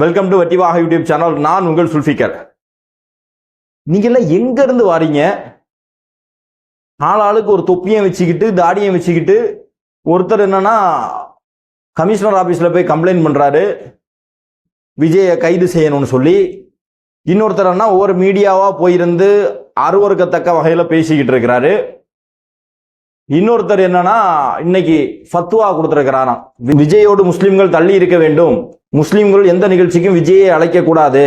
Welcome to வட்டிவாக YouTube channel நான் உங்கள் சுல்ஃபிகர் நீங்க எல்லாம் எங்க இருந்து வாரீங்க? ஆளாளுக்கு ஒரு தொப்பியும் வச்சுக்கிட்டு தாடியும் வச்சுக்கிட்டு ஒருத்தர் என்னன்னா கமிஷனர் ஆபீஸ்ல போய் கம்ப்ளைண்ட் பண்றாரு. விஜயை கைது செய்யணும்னு சொல்லி இன்னொருத்தர் என்ன ஒவ்வொரு மீடியாவா போயிருந்து அருவருக்கத்தக்க வகையில பேசிக்கிட்டு இருக்கிறாரு. இன்னொருத்தர் என்னன்னா இன்னைக்கு ஃபத்துவா கொடுத்துருக்கிறாராம். விஜயோடு முஸ்லிம்கள் தள்ளி இருக்க வேண்டும். முஸ்லீம்கள் எந்த நிகழ்ச்சிக்கும் விஜயை அழைக்கக்கூடாது.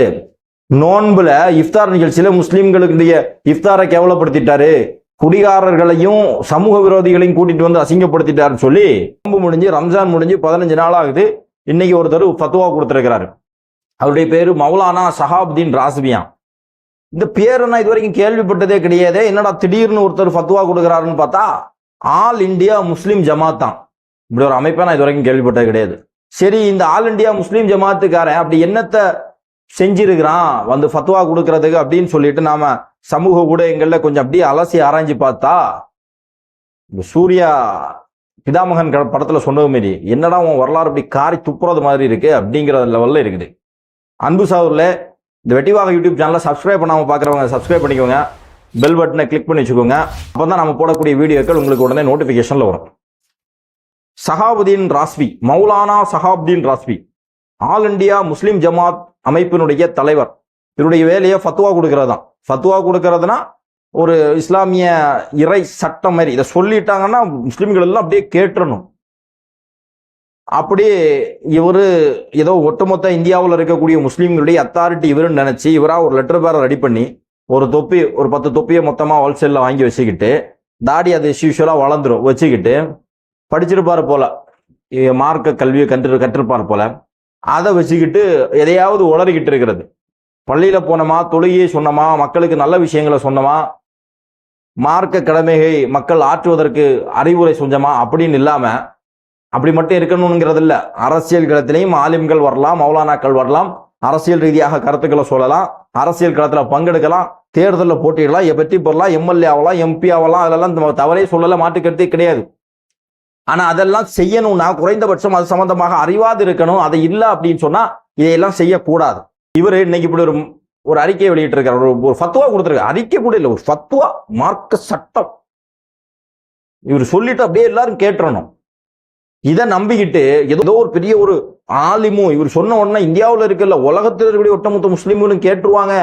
நோன்புல இஃப்தார் நிகழ்ச்சியில முஸ்லீம்களுடைய இஃப்தாரை கேவலப்படுத்திட்டாரு. குடிகாரர்களையும் சமூக விரோதிகளையும் கூட்டிட்டு வந்து அசிங்கப்படுத்திட்டாருன்னு சொல்லி நோன்பு முடிஞ்சு ரம்ஜான் முடிஞ்சு பதினஞ்சு நாள் ஆகுது. இன்னைக்கு ஒருத்தர் ஃபத்துவா கொடுத்துருக்கிறாரு. அவருடைய பேரு மௌலானா சஹாப்தீன் ராஸ்பியா. இந்த பேர் நான் இது வரைக்கும் கேள்விப்பட்டதே கிடையாது. என்னடா திடீர்னு ஒருத்தர் ஃபத்துவா கொடுக்குறாருன்னு பார்த்தா ஆல் இந்தியா முஸ்லீம் ஜமாத் தான் இப்படி ஒரு அமைப்பை நான் இது வரைக்கும் கேள்விப்பட்டது கிடையாது. சரி இந்த ஆல் இந்தியா முஸ்லீம் ஜமாத்துக்காரன் அப்படி என்னத்தை செஞ்சிருக்கிறான்? வந்து ஃபத்வா கொடுக்கறதுக்கு அப்படின்னு சொல்லிட்டு நாம சமூக ஊடகங்கள்ல கொஞ்சம் அப்படியே அலசி ஆராய்ஞ்சு பார்த்தா இந்த சூர்யா பிதாமகன் படத்துல சொன்னது மாரி என்னடா உன் வரலாறு அப்படி காரி துப்புறது மாதிரி இருக்கு அப்படிங்கிற லெவல்ல இருக்குது. அன்பு சாவூர்ல இந்த வெட்டிவாக யூடியூப் சேனலை சப்ஸ்கிரைப் பண்ணாம பாக்குறவங்க சப்ஸ்கிரைப் பண்ணிக்கோங்க. பெல் பட்டனை கிளிக் பண்ணி வச்சுக்கோங்க. அப்பதான் நம்ம போடக்கூடிய வீடியோக்கள் உங்களுக்கு உடனே நோட்டிபிகேஷன்ல வரும். Shahabuddin Razvi Maulana Shahabuddin Razvi all India Muslim Jamaat அமைப்பினுடைய தலைவர். இவருடைய வேலையை ஃபத்துவா கொடுக்கறது தான் ஃபத்துவா கொடுக்கறதுனா ஒரு இஸ்லாமிய இறை சட்டம் மாதிரி. இதை சொல்லிட்டாங்கன்னா முஸ்லீம்கள் எல்லாம் அப்படியே கேட்டுறணும். அப்படி இவர் ஏதோ ஒட்டுமொத்த இந்தியாவில் இருக்கக்கூடிய முஸ்லீம்களுடைய அத்தாரிட்டி இவருன்னு நினச்சி இவராக ஒரு லெட்டர் பேரை ரெடி பண்ணி ஒரு தொப்பி ஒரு பத்து தொப்பியை மொத்தமாக ஹோல்சேலில் வாங்கி வச்சுக்கிட்டு தாடி அது யூஸ்வலாக வளர்ந்துரும். வச்சுக்கிட்டு படிச்சிருப்பார் போல. மார்க்க கல்வியை கற்று கற்றிருப்பார் போல. அதை வச்சுக்கிட்டு எதையாவது உளறிக்கிட்டு இருக்கிறது. பள்ளியில் போனோமா தொழுகையை சொன்னோமா மக்களுக்கு நல்ல விஷயங்களை சொன்னோமா மார்க்க கடமையை மக்கள் ஆற்றுவதற்கு அறிவுரை செஞ்சோமா அப்படின்னு இல்லாமல் அப்படி மட்டும் இருக்கணுங்கிறது இல்லை அரசியல் களத்திலையும் ஆலிம்கள் வரலாம் மௌலானாக்கள் வரலாம். அரசியல் ரீதியாக கருத்துக்களை சொல்லலாம் அரசியல் களத்தில் பங்கெடுக்கலாம் தேர்தலில் போட்டியிடலாம் வெற்றி பெறலாம் எம்எல்ஏ ஆகலாம் எம்பி ஆகலாம் அதெல்லாம் தவறே சொல்லலை மாட்டுக்கருத்தே கிடையாது. ஆனா அதெல்லாம் செய்யணும்னா குறைந்தபட்சம் அது சம்பந்தமாக அறிவாது இருக்கணும். அது இல்லை அப்படின்னு சொன்னா இதையெல்லாம் செய்யக்கூடாது. இவர் இன்னைக்கு இப்படி ஒரு ஒரு அறிக்கையை வெளியிட்டு இருக்காரு ஒரு ஒரு ஃபத்துவா கொடுத்துருக்காரு. அறிக்கை கூட இல்லை. ஒரு ஃபத்துவா மார்க்க சட்டம். இவர் சொல்லிட்டு அப்படியே எல்லாரும் கேட்டுறணும். இதை நம்பிக்கிட்டு ஏதோ ஒரு பெரிய ஒரு ஆலிமும் இவர் சொன்ன உடனே இந்தியாவில் இருக்கல உலகத்தில் இருக்கக்கூடிய ஒட்டுமொத்த முஸ்லீம்களும் கேட்டுருவாங்க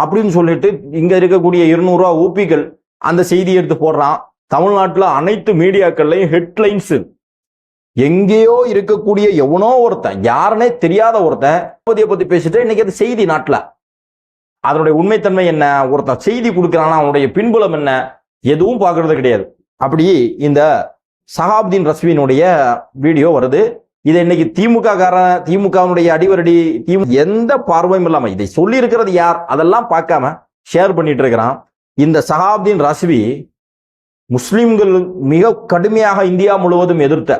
அப்படின்னு சொல்லிட்டு இங்க இருக்கக்கூடிய இருநூறுவா ஓபிகள் ஊப்பிகள் அந்த செய்தி எடுத்து போடுறான். தமிழ்நாட்டில் அனைத்து மீடியாக்கள்லையும் ஹெட்லைன்ஸ். எங்கேயோ இருக்கக்கூடிய எவனோ ஒருத்தன் யாருனே தெரியாத ஒருத்தன் திரௌபதியை பத்தி பேசிட்டு இன்னைக்கு அது செய்தி நாட்டில். அதனுடைய உண்மைத்தன்மை என்ன? ஒருத்தன் செய்தி கொடுக்கறானா? அவனுடைய பின்புலம் என்ன? எதுவும் பார்க்கறது கிடையாது. அப்படி இந்த சஹாப்தீன் ரஸ்வினுடைய வீடியோ வருது. இதை இன்னைக்கு திமுக காரன் திமுகவுடைய அடிவரடி திமு எந்த பார்வையும் இல்லாம இதை சொல்லி இருக்கிறது யார்? அதெல்லாம் பார்க்காம ஷேர் பண்ணிட்டு இருக்கிறான். இந்த சஹாப்தீன் ரஸ்வி முஸ்லிம்கள் மிக கடுமையாக இந்தியா முழுவதும் எதிர்த்த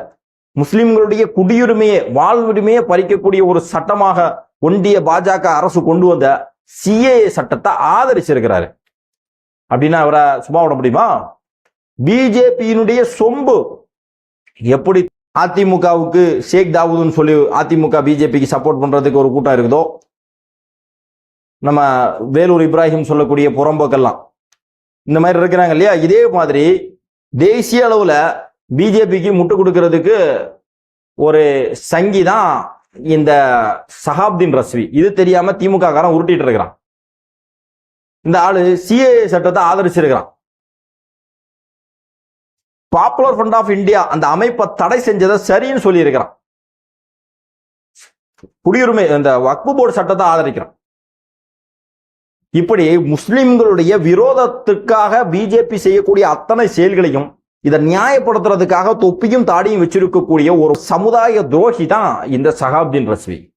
முஸ்லிம்களுடைய குடியுரிமையை வாழ்வுரிமையை பறிக்கக்கூடிய ஒரு சட்டமாக ஒன்றிய பாஜக அரசு கொண்டு வந்த சிஏஏ சட்டத்தை ஆதரிச்சிருக்கிறாரு. அப்படின்னா அவரை சும்மா விட முடியுமா? பிஜேபியினுடைய சொம்பு எப்படி அதிமுகவுக்கு ஷேக் தாவூதுன்னு சொல்லி அதிமுக பிஜேபிக்கு சப்போர்ட் பண்றதுக்கு ஒரு கூட்டம் இருக்குதோ? நம்ம வேலூர் இப்ராஹிம் சொல்லக்கூடிய புறம்போக்கெல்லாம். இந்த மாதிரி இருக்கிறாங்க இல்லையா? இதே மாதிரி தேசிய அளவுல பிஜேபிக்கு முட்டு கொடுக்கறதுக்கு ஒரு சங்கி தான் இந்த சஹாப்தீன் ரஸ்வி. இது தெரியாம திமுக காரன் உருட்டிட்டு இருக்கிறான். இந்த ஆளு சிஏ சட்டத்தை ஆதரிச்சிருக்கிறான். பாப்புலர் ஃப்ரண்ட் ஆஃப் இந்தியா அந்த அமைப்பை தடை செஞ்சதை சரின்னு சொல்லி இருக்கிறான் குடியுரிமை இந்த வக்பு போர்டு சட்டத்தை ஆதரிக்கிறான். இப்படி முஸ்லிம்களுடைய விரோதத்துக்காக பிஜேபி செய்யக்கூடிய அத்தனை செயல்களையும் இதை நியாயப்படுத்துறதுக்காக தொப்பியும் தாடியும் வச்சிருக்கக்கூடிய ஒரு சமுதாய துரோகி தான் இந்த சகாப்தின் ரஸ்வி.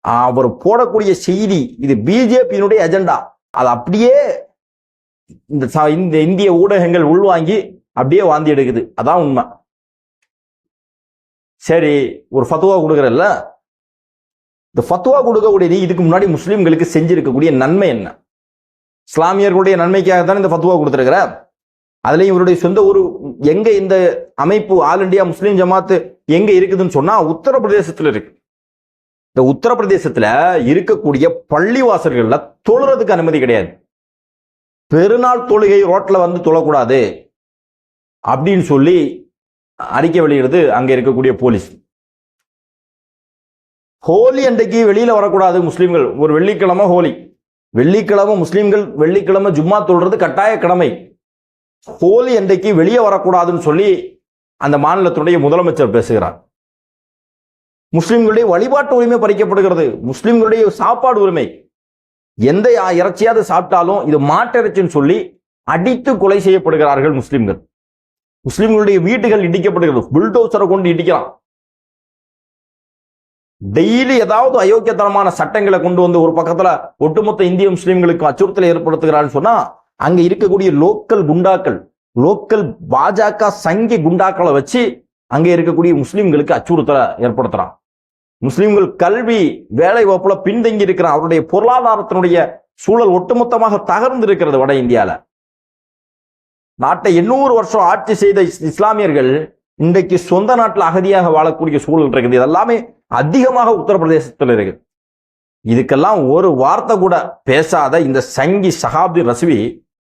அவர் போடக்கூடிய செய்தி இது பிஜேபியினுடைய எஜெண்டா அது அப்படியே இந்த ச- இந்த இந்திய ஊடகங்கள் உள்வாங்கி அப்படியே வாந்தி எடுக்குது. அதான் உண்மை. சரி ஒரு ஃபத்துவா கொடுக்குறல்ல? இந்த ஃபத்துவா கொடுக்கக்கூடிய நீ இதுக்கு முன்னாடி முஸ்லீம்களுக்கு செஞ்சிருக்கக்கூடிய நன்மை என்ன? இஸ்லாமியர்களுடைய நன்மைக்காக தான் இந்த ஃபத்துவா கொடுத்துருக்கிறார். அதுலேயும் இவருடைய சொந்த ஊர் எங்க இந்த அமைப்பு ஆல் இந்தியா முஸ்லீம் ஜமாத்து எங்க இருக்குதுன்னு சொன்னா உத்தரப்பிரதேசத்துல இருக்கு. இந்த உத்தரப்பிரதேசத்துல இருக்கக்கூடிய பள்ளிவாசல்கள்ல தொழுறதுக்கு அனுமதி கிடையாது. பெருநாள் தொழுகை ரோட்ல வந்து தொழக்கூடாது அப்படின்னு சொல்லி அறிக்கை வெளியிடுது அங்க இருக்கக்கூடிய போலீஸ். ஹோலி அன்றைக்கு வெளியில வரக்கூடாது முஸ்லீம்கள். ஒரு வெள்ளிக்கிழமை ஹோலி. வெள்ளிக்கிழமை முஸ்லிம்கள் வெள்ளிக்கிழமை ஜும்மா தொழுறது கட்டாய கடமை. ஹோலி அன்றைக்கு வெளியே வரக்கூடாதுன்னு சொல்லி அந்த மாநிலத்தினுடைய முதலமைச்சர் பேசுகிறார். முஸ்லிம்களுடைய வழிபாட்டு உரிமை பறிக்கப்படுகிறது. முஸ்லிம்களுடைய சாப்பாடு உரிமை. எந்த இறைச்சியாவது சாப்பிட்டாலும் இது மாட்டிறைச்சின்னு சொல்லி அடித்து கொலை செய்யப்படுகிறார்கள் முஸ்லிம்கள். முஸ்லிம்களுடைய வீடுகள் இடிக்கப்படுகிறது. புல்டோசரை கொண்டு இடிக்கலாம். டெய்லி ஏதாவது அயோக்கியத்தனமான சட்டங்களை கொண்டு வந்து ஒரு பக்கத்துல ஒட்டுமொத்த இந்திய முஸ்லிம்களுக்கு அச்சுறுத்தலை ஏற்படுத்துகிறான்னு சொன்னா அங்க இருக்கக்கூடிய லோக்கல் குண்டாக்கள் லோக்கல் பாஜக சங்கி குண்டாக்களை வச்சு அங்க இருக்கக்கூடிய முஸ்லிம்களுக்கு அச்சுறுத்தலை ஏற்படுத்துறான். முஸ்லிம்கள் கல்வி வேலை வாய்ப்புல பின்தங்கி இருக்கிறான் அவருடைய பொருளாதாரத்தினுடைய சூழல் ஒட்டுமொத்தமாக தகர்ந்து இருக்கிறது வட இந்தியால. நாட்டை எண்ணூறு வருஷம் ஆட்சி செய்த இஸ்- இஸ்லாமியர்கள் இன்றைக்கு சொந்த நாட்டில் அகதியாக வாழக்கூடிய சூழல் இருக்குது. இதெல்லாமே அதிகமாக உத்தரப்பிரதேசத்தில் இருக்கு இதுக்கெல்லாம் ஒரு வார்த்தை கூட பேசாத இந்த சங்கி சகாப்தி ரசிவி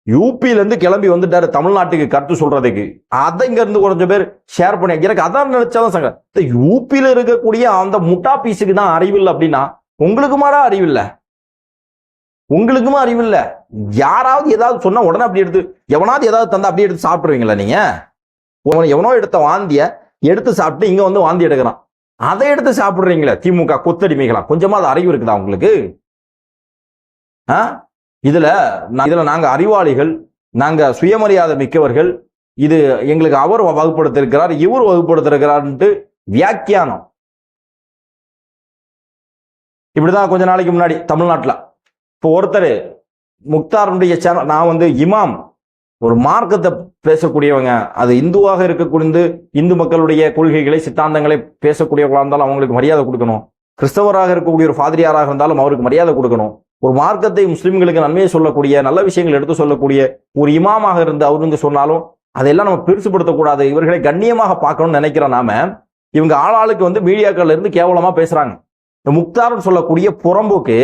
யூபியிலேருந்து கிளம்பி வந்துட்டாரு தமிழ்நாட்டுக்கு கருத்து சொல்றதுக்கு. அதை இங்கேருந்து கொஞ்சம் பேர் ஷேர் பண்ணி எனக்கு அதான் நினைச்சாதான் சங்க. இந்த யூபியில் இருக்கக்கூடிய அந்த முட்டா பீஸுக்கு தான் அறிவில்லை அப்படின்னா உங்களுக்குமாடா அறிவில்லை? உங்களுக்குமா அறிவில்லை? யாராவது ஏதாவது சொன்னா உடனே அப்படி எடுத்து எவனாவது ஏதாவது தந்தா அப்படியே எடுத்து சாப்பிடுவீங்களா நீங்க? எவனோ எடுத்த வாந்திய எடுத்து சாப்பிட்டு இங்க வந்து வாந்தி எடுக்கிறான். அதை எடுத்து சாப்பிடுறீங்களே? திமுக கொத்தடிமைகளா? கொஞ்சமா அது அறிவு இருக்குதா உங்களுக்கு? ஆ? இதுல இதுல நாங்க அறிவாளிகள் நாங்க சுயமரியாதை மிக்கவர்கள் இது எங்களுக்கு அவர் வகுப்படுத்திருக்கிறார் இவர் வகுப்படுத்திருக்கிறார்ன்ட்டு வியாக்கியானம். இப்படிதான் கொஞ்ச நாளைக்கு முன்னாடி தமிழ்நாட்டில். இப்போ ஒருத்தர் முக்தாருடைய சேனல் நான் வந்து இமாம். ஒரு மார்க்கத்தை பேசக்கூடியவங்க அது இந்துவாக இருக்கக்கூடிய இந்து மக்களுடைய கொள்கைகளை சித்தாந்தங்களை பேசக்கூடியவங்களா இருந்தாலும் அவங்களுக்கு மரியாதை கொடுக்கணும். கிறிஸ்தவராக இருக்கக்கூடிய ஒரு ஃபாதிரியாராக இருந்தாலும் அவருக்கு மரியாதை கொடுக்கணும். ஒரு மார்க்கத்தை முஸ்லிம்களுக்கு நன்மையை சொல்லக்கூடிய நல்ல விஷயங்கள் எடுத்து சொல்லக்கூடிய ஒரு இமாமாக இருந்து அவர் வந்து சொன்னாலும் அதையெல்லாம் நம்ம பெருசுபடுத்தக்கூடாது இவர்களை கண்ணியமாக பார்க்கணும்னு நினைக்கிற நாம இவங்க ஆளாளுக்கு வந்து மீடியாக்கள்ல இருந்து கேவலமா பேசுறாங்க. இந்த முக்தார்னு சொல்லக்கூடிய புறம்போக்கு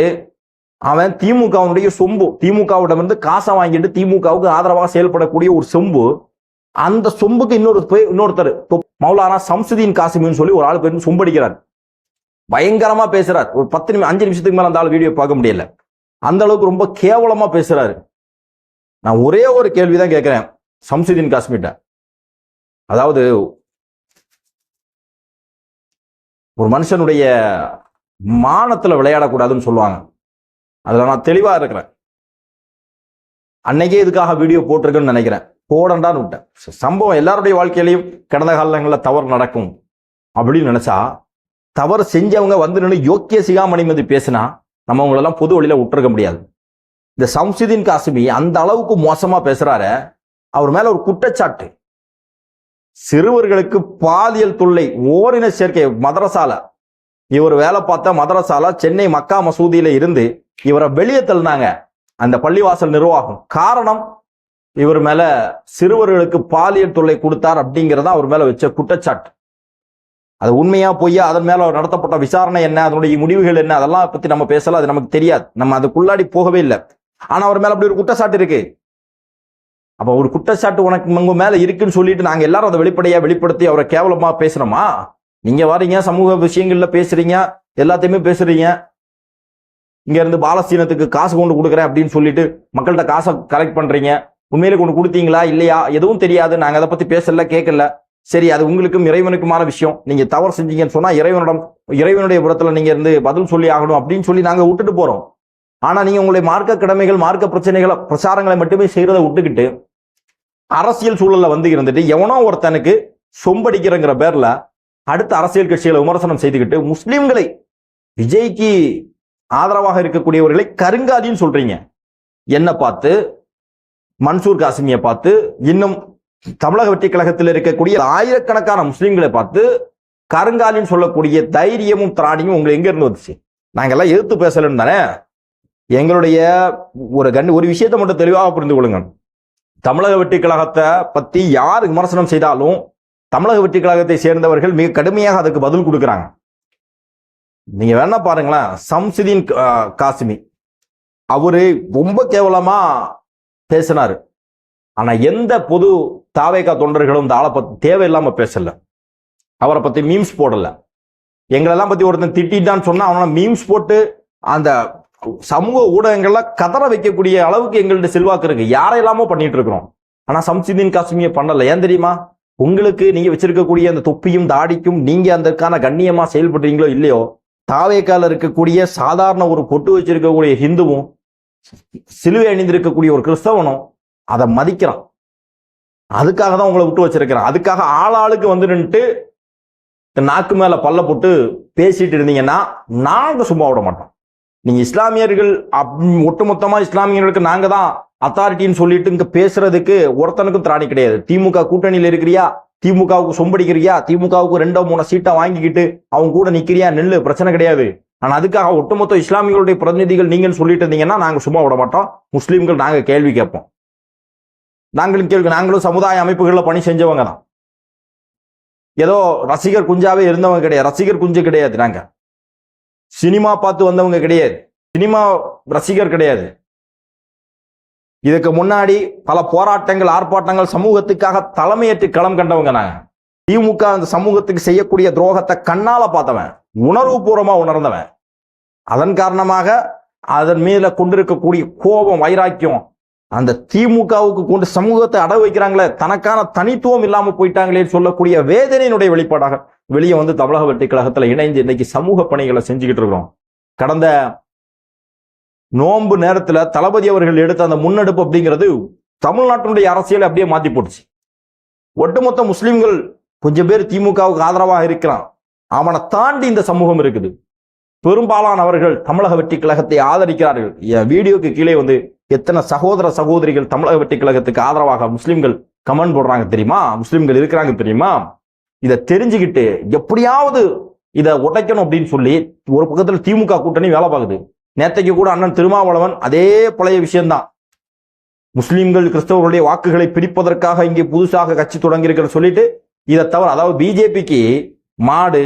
அவன் திமுகவுடைய சொம்பு. திமுகவிடமிருந்து காசை வாங்கிட்டு திமுகவுக்கு ஆதரவாக செயல்படக்கூடிய ஒரு சொம்பு. அந்த சொம்புக்கு இன்னொரு போய் இன்னொருத்தர் மௌலானா சம்சுதீன் காசிமின்னு சொல்லி ஒரு ஆள் பேர் சொம்படிக்கிறார். பயங்கரமா பேசுறார். ஒரு பத்து நிமிஷம் அஞ்சு நிமிஷத்துக்கு மேல அந்த ஆள் வீடியோ பார்க்க முடியல. அந்த அளவுக்கு ரொம்ப கேவலமா பேசுறாரு. நான் ஒரே ஒரு கேள்விதான் கேட்கிறேன் சம்சுதீன் காஷ்மீர்ட்ட அதாவது ஒரு மனுஷனுடைய மானத்துல விளையாடக்கூடாதுன்னு சொல்லுவாங்க. அதுல நான் தெளிவா இருக்கிறேன். அன்னைக்கே இதுக்காக வீடியோ போட்டிருக்கேன்னு நினைக்கிறேன். போடண்டான்னு விட்டேன். சம்பவம் எல்லாருடைய வாழ்க்கையிலையும் கடந்த காலங்களில் தவறு நடக்கும் அப்படின்னு நினைச்சா தவறு செஞ்சவங்க வந்து நின்று யோக்கிய சிகாமணிமதி பேசினா நம்ம அவங்களெல்லாம் பொது வழியில விட்டுருக்க முடியாது. இந்த சம்சுதீன் காசுமி அந்த அளவுக்கு மோசமா பேசுறாரு அவர் மேல ஒரு குற்றச்சாட்டு. சிறுவர்களுக்கு பாலியல் தொல்லை ஓரின சேர்க்கை மதரசால. இவர் வேலை பார்த்த மதரசால சென்னை மக்கா மசூதியில இருந்து இவரை வெளியே தள்ளினாங்க. அந்த பள்ளிவாசல் நிர்வாகம். காரணம் இவர் மேல சிறுவர்களுக்கு பாலியல் தொல்லை கொடுத்தார் அப்படிங்கிறதா அவர் மேல வச்ச குற்றச்சாட்டு. அது உண்மையா பொய்யா? அதன் மேல நடத்தப்பட்ட விசாரணை என்ன? அதனுடைய முடிவுகள் என்ன? அதெல்லாம் பத்தி நம்ம பேசல அது நமக்கு தெரியாது. நம்ம அதுக்குள்ளாடி போகவே இல்லை. ஆனா அவர் மேல அப்படி ஒரு குற்றச்சாட்டு இருக்கு. அப்ப ஒரு குற்றச்சாட்டு உனக்கு உங்க மேல இருக்குன்னு சொல்லிட்டு நாங்க எல்லாரும் அதை வெளிப்படையா வெளிப்படுத்தி அவரை கேவலமா பேசுறோமா? நீங்க வரீங்க சமூக விஷயங்கள்ல பேசுறீங்க எல்லாத்தையுமே பேசுறீங்க. இங்கேருந்து பாலஸ்தீனத்துக்கு காசு கொண்டு கொடுக்குறேன் அப்படின்னு சொல்லிட்டு மக்கள்கிட்ட காசை கலெக்ட் பண்ணுறீங்க உண்மையிலே கொண்டு கொடுத்தீங்களா? இல்லையா? எதுவும் தெரியாது. நாங்கள் அதை பற்றி பேசல கேட்கல சரி அது உங்களுக்கும் இறைவனுக்குமான விஷயம். நீங்க தவறு செஞ்சீங்கன்னு சொன்னா இறைவனிடம் இறைவனுடைய புறத்துல நீங்க இருந்து பதில் சொல்லி ஆகணும் அப்படின்னு சொல்லி நாங்க விட்டுட்டு போறோம். ஆனா நீங்க உங்களுடைய மார்க்க கடமைகள் மார்க்க பிரச்சனைகளை பிரச்சாரங்களை மட்டுமே செய்யறதை விட்டுக்கிட்டு அரசியல் சூழல்ல வந்து இருந்துட்டு எவனோ ஒருத்தனுக்கு சொம்படிக்கிறங்கிற பேர்ல அடுத்த அரசியல் கட்சிகளை விமர்சனம் செய்துக்கிட்டு முஸ்லீம்களை விஜய்க்கு ஆதரவாக இருக்கக்கூடியவர்களை கருங்காலின்னு சொல்றீங்க. என்ன பார்த்து மன்சூர் காசிமியை பார்த்து இன்னும் தமிழக வெற்றி கழகத்தில் இருக்கக்கூடிய ஆயிரக்கணக்கான முஸ்லீம்களை பார்த்து கருங்காலின்னு சொல்லக்கூடிய தைரியமும் திராணியும் உங்களுக்கு எங்க இருந்து வந்துச்சு? நாங்கெல்லாம் எதிர்த்து பேசலன்னு தானே? எங்களுடைய ஒரு கண் ஒரு விஷயத்தை மட்டும் தெளிவாக புரிந்து கொள்ளுங்க தமிழக வெற்றி கழகத்தை பத்தி யார் விமர்சனம் செய்தாலும் தமிழக வெற்றி கழகத்தை சேர்ந்தவர்கள் மிக கடுமையாக அதுக்கு பதில் கொடுக்குறாங்க. நீங்க வேணா பாருங்களேன் சம்சுதீன் காசிமி. அவரு ரொம்ப கேவலமா பேசினாரு. ஆனா எந்த பொது தாவேகா தொண்டர்களும் இந்த ஆளை பத்தி தேவையில்லாம பேசல. அவரை பத்தி மீம்ஸ் போடல. எங்களெல்லாம் பத்தி ஒருத்தன் திட்டான்னு சொன்னா அவனால மீம்ஸ் போட்டு அந்த சமூக ஊடகங்கள்ல கதற வைக்கக்கூடிய அளவுக்கு எங்கள்கிட்ட செல்வாக்கு இருக்கு. யாரையெல்லாமோ பண்ணிட்டு இருக்கிறோம். ஆனா சம்சுதீன் காசிமியை பண்ணல. ஏன் தெரியுமா? உங்களுக்கு நீங்க வச்சிருக்கக்கூடிய அந்த தொப்பியும் தாடிக்கும் நீங்க அதற்கான கண்ணியமா செயல்படுறீங்களோ இல்லையோ தாவேக்கால இருக்கக்கூடிய சாதாரண ஒரு பொட்டு வச்சிருக்கக்கூடிய ஹிந்துவும் சிலுவை அணிந்திருக்கக்கூடிய ஒரு கிறிஸ்தவனும் அதை மதிக்கிறான். அதுக்காக தான் உங்களை விட்டு வச்சிருக்கிறான். அதுக்காக ஆளாளுக்கு வந்து நின்றுட்டு நாக்கு மேல பல்ல போட்டு பேசிட்டு இருந்தீங்கன்னா நாங்க சும்மா விட மாட்டோம். நீங்க இஸ்லாமியர்கள் அப்- ஒட்டுமொத்தமா இஸ்லாமியர்களுக்கு நாங்க தான் அத்தாரிட்டின்னு சொல்லிட்டு இங்க பேசுறதுக்கு ஒருத்தனுக்கும் திராணி கிடையாது. திமுக கூட்டணியில் இருக்கிறியா? திமுகவுக்கு சொம்படிக்கிறியா? திமுகவுக்கு ரெண்டோ மூணோ சீட்டை வாங்கிக்கிட்டு அவங்க கூட நிக்கிறியா? நெல்லு பிரச்சனை கிடையாது. ஆனா அதுக்காக ஒட்டுமொத்த இஸ்லாமியர்களுடைய பிரதிநிதிகள் நீங்கன்னு சொல்லிட்டு இருந்தீங்கன்னா நாங்க சும்மா விட மாட்டோம். முஸ்லீம்கள் நாங்க கேள்வி கேட்போம். நாங்களும் கேள்வி நாங்களும் சமுதாய அமைப்புகள்ல பணி செஞ்சவங்க தான். ஏதோ ரசிகர் குஞ்சாவே இருந்தவங்க கிடையாது. ரசிகர் குஞ்சு கிடையாது நாங்க. சினிமா பார்த்து வந்தவங்க கிடையாது. சினிமா ரசிகர் கிடையாது. இதுக்கு முன்னாடி பல போராட்டங்கள் ஆர்ப்பாட்டங்கள் சமூகத்துக்காக தலைமையேற்று களம் கண்டவங்க நாங்க. திமுக அந்த சமூகத்துக்கு செய்யக்கூடிய துரோகத்தை கண்ணால பார்த்தவன் உணர்வுபூர்வமா உணர்ந்தவன். அதன் காரணமாக அதன் மீதுல கொண்டிருக்கக்கூடிய கோபம் வைராக்கியம் அந்த திமுகவுக்கு கொண்டு சமூகத்தை அட வைக்கிறாங்களே தனக்கான தனித்துவம் இல்லாம போயிட்டாங்களேன்னு சொல்லக்கூடிய வேதனையினுடைய வெளிப்பாடாக வெளியே வந்து தமிழக வெற்றி கழகத்துல இணைந்து இன்னைக்கு சமூக பணிகளை செஞ்சுக்கிட்டு இருக்கிறோம். கடந்த நோன்பு நேரத்தில் தளபதி அவர்கள் எடுத்த அந்த முன்னெடுப்பு அப்படிங்கிறது தமிழ்நாட்டினுடைய அரசியலை அப்படியே மாற்றி போட்டுச்சு. ஒட்டுமொத்த முஸ்லீம்கள் கொஞ்சம் பேர் திமுகவுக்கு ஆதரவாக இருக்கிறான் அவனை தாண்டி இந்த சமூகம் இருக்குது. பெரும்பாலானவர்கள் தமிழக வெற்றி கழகத்தை ஆதரிக்கிறார்கள். என் வீடியோக்கு கீழே வந்து எத்தனை சகோதர சகோதரிகள் தமிழக வெற்றி கழகத்துக்கு ஆதரவாக முஸ்லீம்கள் கமெண்ட் போடுறாங்க தெரியுமா? முஸ்லீம்கள் இருக்கிறாங்க தெரியுமா? இதை தெரிஞ்சுக்கிட்டு எப்படியாவது இதை உடைக்கணும் அப்படின்னு சொல்லி ஒரு பக்கத்தில் திமுக கூட்டணி வேலை பார்க்குது. நேத்தைக்கு கூட அண்ணன் திருமாவளவன் அதே பழைய விஷயம்தான். முஸ்லீம்கள் கிறிஸ்தவர்களுடைய வாக்குகளை பிரிப்பதற்காக இங்கே புதுசாக கட்சி தொடங்கியிருக்கிற சொல்லிட்டு இதை தவிர அதாவது பிஜேபிக்கு மாடு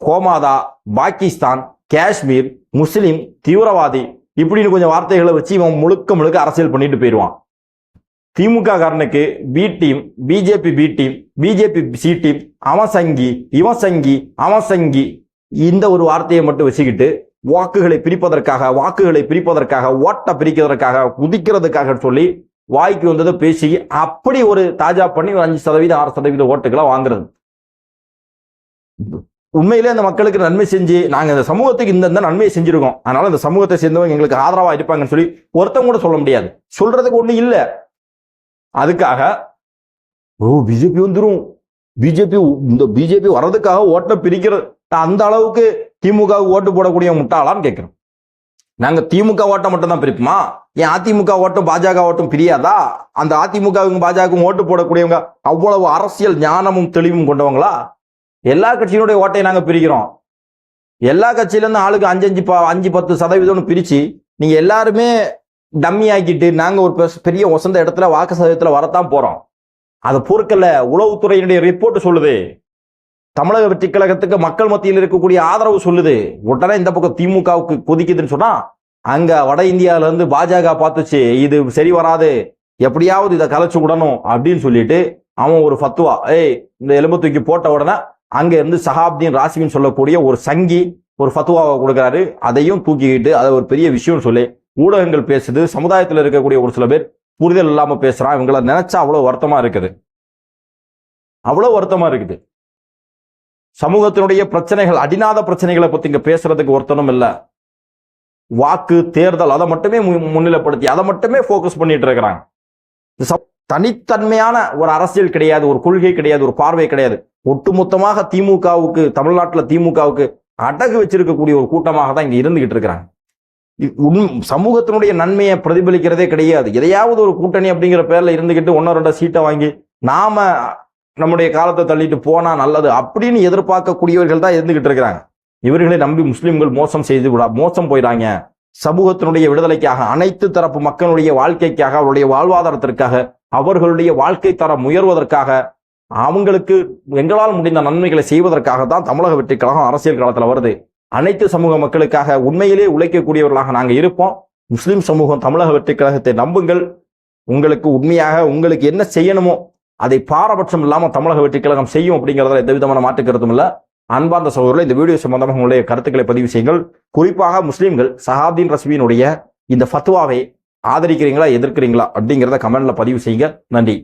கோமாதா பாகிஸ்தான் காஷ்மீர் முஸ்லீம் தீவிரவாதி இப்படின்னு கொஞ்சம் வார்த்தைகளை வச்சு இவன் முழுக்க முழுக்க அரசியல் பண்ணிட்டு போயிடுவான். DMK காரனுக்கு B team BJP B team BJP C team அவன் சங்கி இவன் சங்கி அவன் சங்கி இந்த ஒரு வார்த்தையை மட்டும் வச்சுக்கிட்டு வாக்குகளை பிரிப்பதற்காக வாக்குகளை பிரிப்பதற்காக ஓட்டை பிரிக்கிறதற்காக குதிக்கிறதுக்காக சொல்லி வாய்க்கு வந்ததை பேசி அப்படி ஒரு தாஜா பண்ணி ஒரு அஞ்சு சதவீதம் ஆறு சதவீத ஓட்டுகளை வாங்குறது. உண்மையிலே அந்த மக்களுக்கு நன்மை செஞ்சு நாங்க இந்த சமூகத்துக்கு இந்த நன்மையை செஞ்சிருக்கோம். அதனால இந்த சமூகத்தை சேர்ந்தவங்க எங்களுக்கு ஆதரவா இருப்பாங்கன்னு சொல்லி ஒருத்தவங்க கூட சொல்ல முடியாது. சொல்றதுக்கு ஒண்ணு இல்ல. அதுக்காக ஓ பிஜேபி வந்துடும் பிஜேபி இந்த பிஜேபி வர்றதுக்காக ஓட்டை பிரிக்கிறது அந்த அளவுக்கு திமுக ஓட்டு போடக்கூடிய முட்டாளான்னு கேட்கிறோம். நாங்க திமுக ஓட்டை மட்டும் தான் பிரிப்போமா? ஏன் அதிமுக ஓட்டும் பாஜக ஓட்டும் பிரியாதா? அந்த அதிமுகவுக்கும் பாஜகவும் ஓட்டு போடக்கூடியவங்க அவ்வளவு அரசியல் ஞானமும் தெளிவும் கொண்டவங்களா? எல்லா கட்சியினுடைய ஓட்டையை நாங்க பிரிக்கிறோம். எல்லா கட்சியிலேருந்து ஆளுக்கு அஞ்சு அஞ்சு ப- அஞ்சு பத்து சதவீதம்னு பிரிச்சு நீங்க எல்லாருமே டம்மி ஆக்கிட்டு நாங்க ஒரு பெஸ்- பெரிய ஒசந்த இடத்துல வாக்கு சதவீதத்துல வரத்தான் போறோம். அதை பொறுக்கல. உளவுத்துறையினுடைய ரிப்போர்ட் சொல்லுது. தமிழக வெற்றி கழகத்துக்கு மக்கள் மத்தியில் இருக்கக்கூடிய ஆதரவு சொல்லுது. உடனே இந்த பக்கம் திமுகவுக்கு கொதிக்குதுன்னு சொன்னா அங்க வட இந்தியால இருந்து பாஜக பார்த்துச்சு இது சரி வராது எப்படியாவது இதை கலைச்சு விடணும் அப்படின்னு சொல்லிட்டு அவன் ஒரு ஃபத்துவா ஏய் இந்த எலும்பு தூக்கி போட்ட உடனே அங்க இருந்து சஹாப்தீன் ராசிவின் சொல்லக்கூடிய ஒரு சங்கி ஒரு ஃபத்துவாவை கொடுக்குறாரு. அதையும் தூக்கிக்கிட்டு அதை ஒரு பெரிய விஷயம்னு சொல்லி ஊடகங்கள் பேசுது. சமுதாயத்தில் இருக்கக்கூடிய ஒரு சில பேர் புரிதல் இல்லாமல் பேசுறான். இவங்கள நினைச்சா அவ்வளோ வருத்தமா இருக்குது. அவ்வளோ வருத்தமா இருக்குது. சமூகத்தினுடைய பிரச்சனைகள் அடிநாத பிரச்சனைகளை பத்தி இங்க பேசுறதுக்கு ஒருத்தனும் இல்ல. வாக்கு தேர்தல் அதை மட்டுமே முன்னிலைப்படுத்தி அதை மட்டுமே ஃபோக்கஸ் பண்ணிட்டு இருக்கிறாங்க. தனித்தன்மையான ஒரு அரசியல் கிடையாது ஒரு கொள்கை கிடையாது ஒரு பார்வை கிடையாது. ஒட்டுமொத்தமாக திமுகவுக்கு தமிழ்நாட்டில் திமுகவுக்கு அடகு வச்சிருக்கக்கூடிய ஒரு கூட்டமாக தான் இங்க இருந்துகிட்டு இருக்கிறாங்க. உண் சமூகத்தினுடைய நன்மையை பிரதிபலிக்கிறதே கிடையாது. எதையாவது ஒரு கூட்டணி அப்படிங்கிற பேர்ல இருந்துகிட்டு ஒன்னோ ரெண்டோ சீட்டை வாங்கி நாம நம்முடைய காலத்தை தள்ளிட்டு போனா நல்லது அப்படின்னு எதிர்பார்க்கக்கூடியவர்கள் தான் இருந்துகிட்டு இருக்கிறாங்க. இவர்களை நம்பி முஸ்லிம்கள் மோசம் செய்து விடா மோசம் போயிடாங்க சமூகத்தினுடைய விடுதலைக்காக அனைத்து தரப்பு மக்களுடைய வாழ்க்கைக்காக அவருடைய வாழ்வாதாரத்திற்காக அவர்களுடைய வாழ்க்கை தரம் உயர்வதற்காக அவங்களுக்கு எங்களால் முடிந்த நன்மைகளை செய்வதற்காக தான் தமிழக வெற்றி கழகம் அரசியல் காலத்தில் வருது. அனைத்து சமூக மக்களுக்காக உண்மையிலே உழைக்கக்கூடியவர்களாக நாங்கள் இருப்போம். முஸ்லிம் சமூகம் தமிழக வெற்றி கழகத்தை நம்புங்கள். உங்களுக்கு உண்மையாக உங்களுக்கு என்ன செய்யணுமோ அதை பாரபட்சம் இல்லாமல் தமிழக வெற்றி கழகம் செய்யும் அப்படிங்கிறதுல எந்த விதமான மாற்று இல்லை. அன்பார்ந்த சகோதரர்கள் இந்த வீடியோ சம்பந்தமாக உங்களுடைய கருத்துக்களை பதிவு செய்யுங்கள். குறிப்பாக முஸ்லீம்கள் சஹாப்தீன் ரஸ்வியினுடைய இந்த ஃபத்வாவை ஆதரிக்கிறீங்களா எதிர்க்கிறீங்களா அப்படிங்கிறத கமெண்ட்ல பதிவு செய்யுங்க. நன்றி.